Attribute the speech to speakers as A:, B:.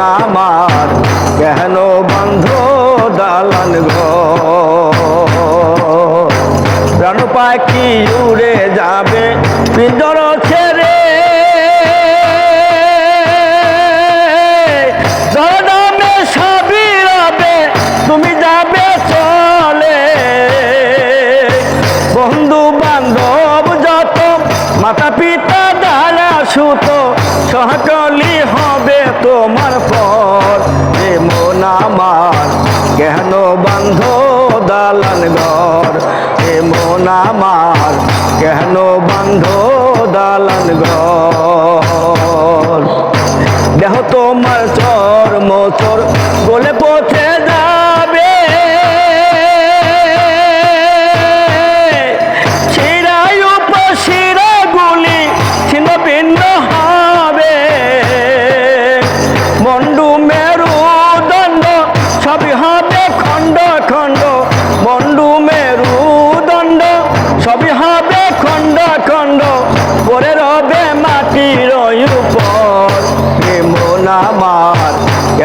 A: মোনামার কেন বান্ধ দালান প্রাণ পাখি উড়ে যাবে পিঞ্জর ছেড়ে? জনমে সবই রবে, তুমি যাবে চলে। বন্ধু বান্ধব যত মাতা পিতা দ্বারা সুত সহকলি হবে তোমার বান্ধ দালান ঘর। দেহ তোমার চর মোচর গলে